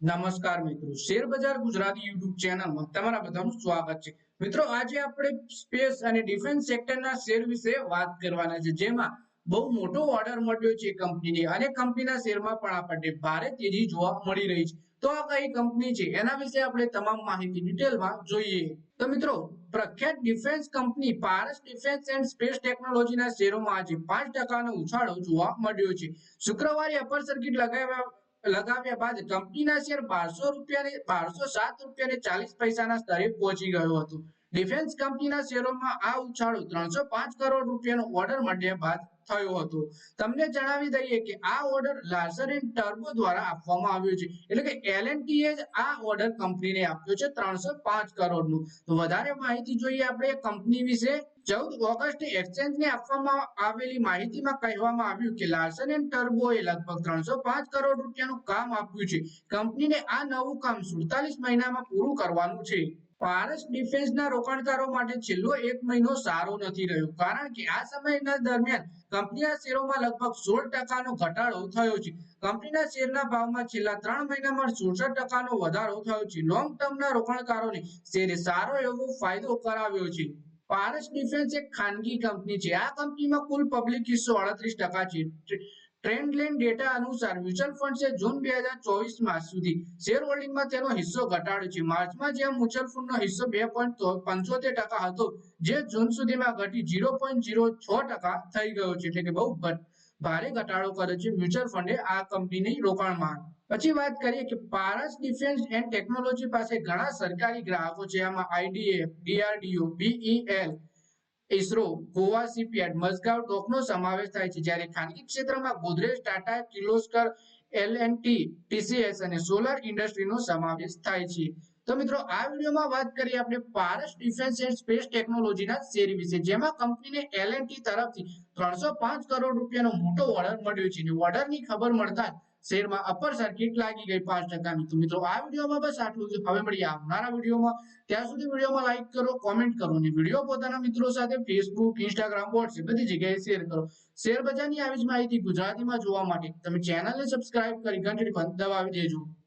નમસ્કાર મિત્રો. શેર બજાર ગુજરાતી યુટ્યુબ ચેનલમાં તમારા બધાનું સ્વાગત છે. મિત્રો, આજે આપણે સ્પેસ અને ડિફેન્સ સેક્ટરના શેર વિશે વાત કરવાના છે. જેમાં બહુ મોટો ઓર્ડર મળ્યો છે કંપનીને અને કંપનીના શેરમાં પણ આપણને ભારે તેજી જોવા મળી રહી છે. તો આ કઈ કંપની છે? એના વિશે આપણે તમામ માહિતી ડિટેલમાં જોઈએ. તો મિત્રો, પ્રખ્યાત defence company Paras defence and space ટેકનોલોજીના શેરોમાં આજે પાંચ ટકાનો ઉછાળો જોવા મળ્યો છે. શુક્રવારે અપર સર્કિટ લગાવ્યા લગાવ્યા બાદ કંપનીના શેર બારસો રૂપિયા બારસો સાત રૂપિયા ને ચાલીસ પૈસાના સ્તરે પહોંચી ગયો હતો. ડિફેન્સ કંપનીના શેરોમાં આ ઉછાળો ત્રણસો પાંચ કરોડ રૂપિયાનો ઓર્ડર મળ્યા બાદ થયો હતો. તમને જણાવી દઈએ કે આ ઓર્ડર લાર્સન એન્ડ ટર્બો દ્વારા આપવામાં આવ્યો છે. એટલે કે એલએનટી એ જ આ ઓર્ડર કંપનીને આપ્યો છે ત્રણસો પાંચ કરોડનું. તો વધારે માહિતી જોઈએ આપણે કંપની વિશે. ચૌદ ઓગસ્ટે એક્સચેન્જને આપવામાં આવેલી માહિતીમાં કહેવામાં આવ્યું કે લાર્સન એન્ડ ટર્બોએ લગભગ ત્રણસો પાંચ કરોડ રૂપિયાનું કામ આપ્યું છે. કંપનીને આ નવું કામ સુડતાલીસ મહિનામાં પૂરું કરવાનું છે. પારસ ડિફેન્સના રોકાણકારો માટે છેલ્લો એક મહિનો સારો નથી રહ્યો, કારણ કે આ સમયના દરમિયાન કંપનીના શેરોમાં લગભગ સોળ ટકાનો ઘટાડો થયો છે. કંપનીના શેરના ભાવમાં છેલ્લા ત્રણ મહિનામાં સુડસઠ ટકાનો વધારો થયો છે. લોંગ ટર્મના રોકાણકારોને શેરે સારો એવો ફાયદો કરાવ્યો છે. પારસ ડિફેન્સ એક ખાનગી કંપની છે. આ કંપનીમાં કુલ પબ્લિક હિસ્સો અડત્રીસ ટકા છે. ટ્રેન્ડલેન ડેટા અનુસાર મ્યુચ્યુઅલ ફંડ્સે જૂન બે હજાર ચોવીસ માસ સુધી શેર હોલ્ડિંગમાં તેનો હિસ્સો ઘટાડ્યો છે. માર્ચમાં જ્યાં મ્યુચ્યુઅલ ફંડનો હિસ્સો બે પોઈન્ટ પંચોતેર ટકા હતો, જે જૂન સુધીમાં ઘટી ઝીરો પોઈન્ટ ઝીરો છ ટકા થઈ ગયો છે. એટલે કે બહુ ભારે ઘટાડો કર્યો છે મ્યુચ્યુઅલ ફંડે આ કંપનીની રોકાણમાં. પછી વાત કરીએ કે પારસ ડિફેન્સ એન્ડ ટેકનોલોજી પાસે ઘણા સરકારી ગ્રાહકો છે. આમાં IDF DRDO BEL ISRO Goa shipyard Mazgaon ડોકનો સમાવેશ થાય છે. જ્યારે ખાનગી ક્ષેત્રમાં ગોદરેજ, ટાટા, કિર્લોસ્કર, એલએનટી, ટીસીએસ અને સોલર ઇન્ડસ્ટ્રીનો સમાવેશ થાય છે. તો મિત્રો, આ વિડીયોમાં વાત કરીએ આપણે પારસ ડિફેન્સ એન્ડ સ્પેસ ટેકનોલોજીના શેર વિશે, જેમાં કંપનીને એલએનટી તરફથી ત્રણસો પાંચ કરોડ રૂપિયાનો મોટો ઓર્ડર મળ્યો છે. અને ઓર્ડરની ખબર મળતા શેરમાં અપર સર્કિટ લાગી ગઈ પાંચ ટકાની. તો મિત્રો, આ વિડીયોમાં બસ આટલું છે હવે મળીએ આવનારા વિડીયોમાં. ત્યાં સુધી વિડીયોમાં લાઈક કરો કોમેન્ટ કરો અને વીડિયો પોતાના મિત્રો સાથે ફેસબુક ઇન્સ્ટાગ્રામ વોટ્સએપ બધી જગ્યાએ શેર કરો. શેર બજારની આવી જ માહિતી ગુજરાતીમાં જોવા માટે. તમે ચેનલને સબસ્ક્રાઇબ કરી ઘંટડી પણ દબાવી દેજો.